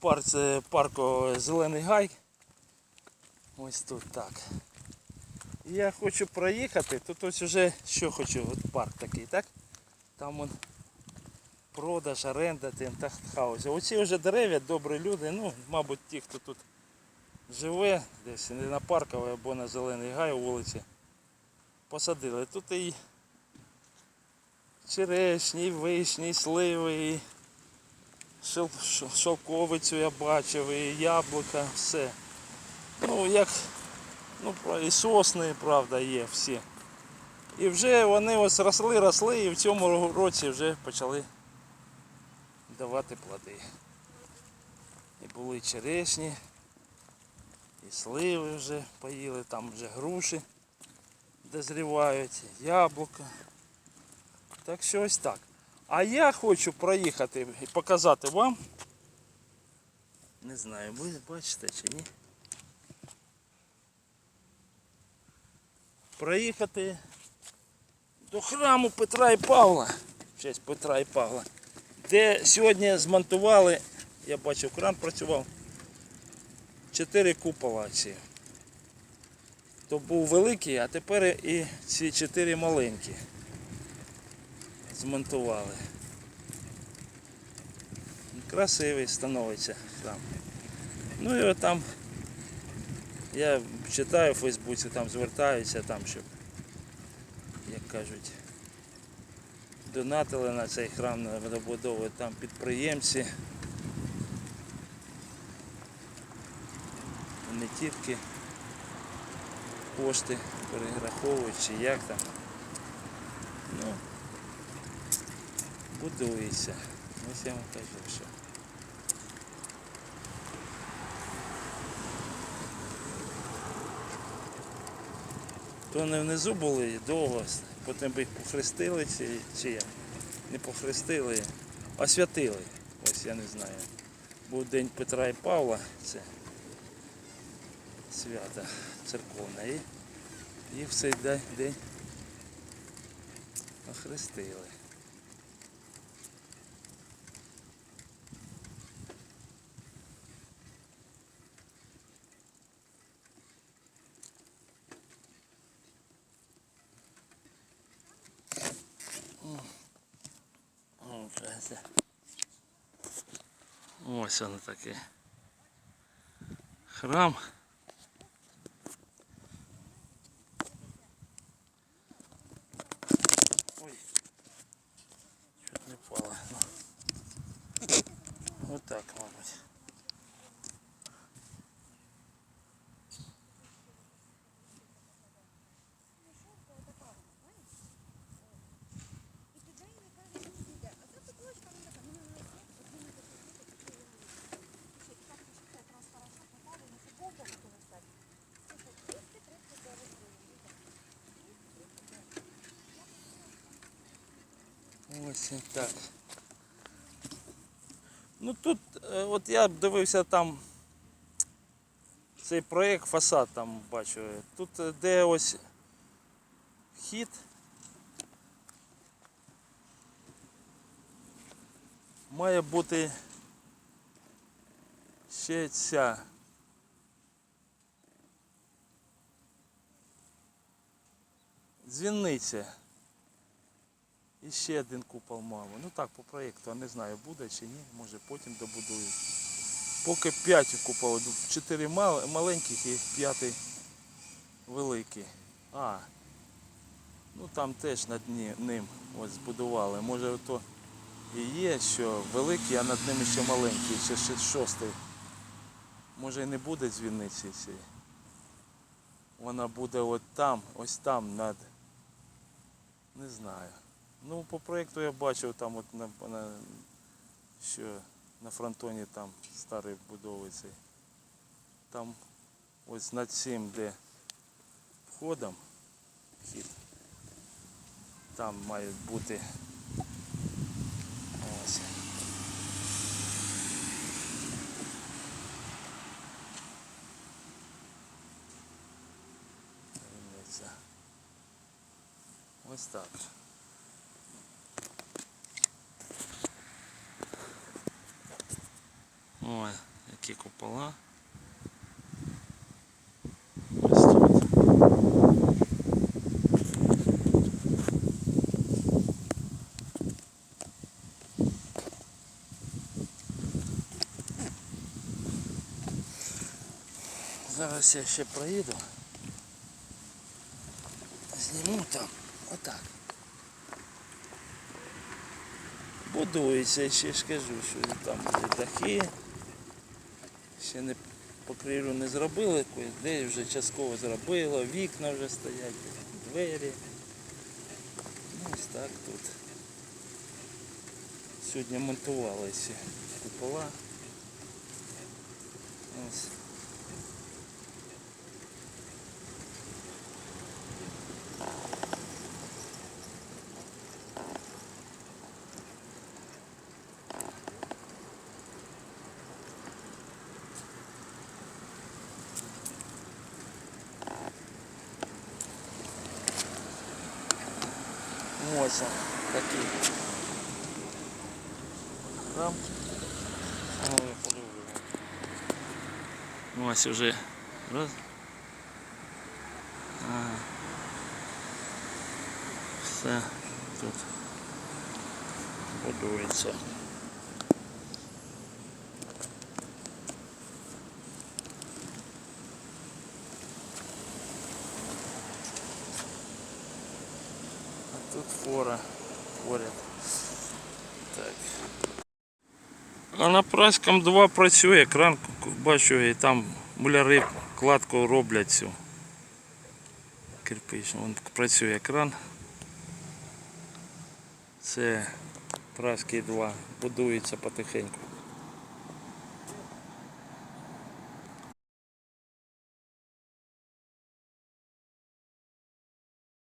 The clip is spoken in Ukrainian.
парк, це парку Зелений Гай. Ось тут так. Я хочу проїхати. Тут ось уже що хочу, от парк такий, так? Там он продаж, оренда, тентахаузі. Оці вже дерев'я, добрі люди, ну, мабуть, ті, хто тут живе, десь не на парковій або на Зелений Гай у вулиці. Посадили. Тут і черешні, і вишні, і сливи, і шел- шовковицю я бачив, і яблука, все. Ну, як, ну, і сосни, правда, є всі. І вже вони ось росли, росли, і в цьому році вже почали давати плоди. І були черешні, і сливи вже поїли, там вже груші дозрівають, яблука. Так що ось так. А я хочу проїхати і показати вам. Не знаю, ви бачите чи ні. Проїхати до храму Петра і Павла. Честь Петра і Павла. Де сьогодні змонтували, я бачив, кран працював. Чотири купола ці. То був великий, а тепер і ці чотири маленькі змонтували. Красивий становиться храм. Ну і от там я читаю в Фейсбуці, там звертаються, там, щоб, як кажуть, донатили на цей храм на добудову там підприємці. Не тільки кошти перераховують чи як там. Ну, будується. Ось я вам кажу, що. То вони внизу були довго, потім би їх похрестили чи, чи як. Не похрестили, освятили. Ось я не знаю. Був день Петра і Павла, це свято церковне. І їх в цей день охрестили. Ось воно таке. Храм. Ой. Чуть не впало. Ну. Вот так, мабуть. Ось і так. Ну тут, е, от я дивився там цей проєкт фасад там бачу. Тут е, де ось хід. Має бути ще ця. Дзвіниця. І ще один купол мами. Ну так, по проєкту, а не знаю, буде чи ні, може потім добудують. Поки 5 куполів, 4 мал- маленьких і п'ятий великий. А, ну там теж над ним ось збудували. Може то і є, що великий, а над ним ще маленький, ще шостий. Може і не буде дзвіниці цієї. Вона буде от там, ось там над. Не знаю. Ну, по проєкту я бачив там от на, на що на фронтоні там старий будови цей. Там ось над цим, де входом вхід, там має бути ось. Ось так. Ой, які купола. Ось. Зараз я ще проїду. Зніму там. Отак. Будується, ще ж кажу, що там були дахи. Ще не покрівлю не зробили, де вже частково зробило, вікна вже стоять, двері. Ну, ось так тут. Сьогодні монтували ці купола. Ось. Ось он такий. Храм. Ну, я подивлюся. Ось уже. Раз. Ага. Все тут будується. А тут фора поряд. Так. А на праськом 2 працює, кран бачу, і там муляри кладку роблять цю. Кирпич, Вон працює кран. Це праський 2. Будується потихеньку.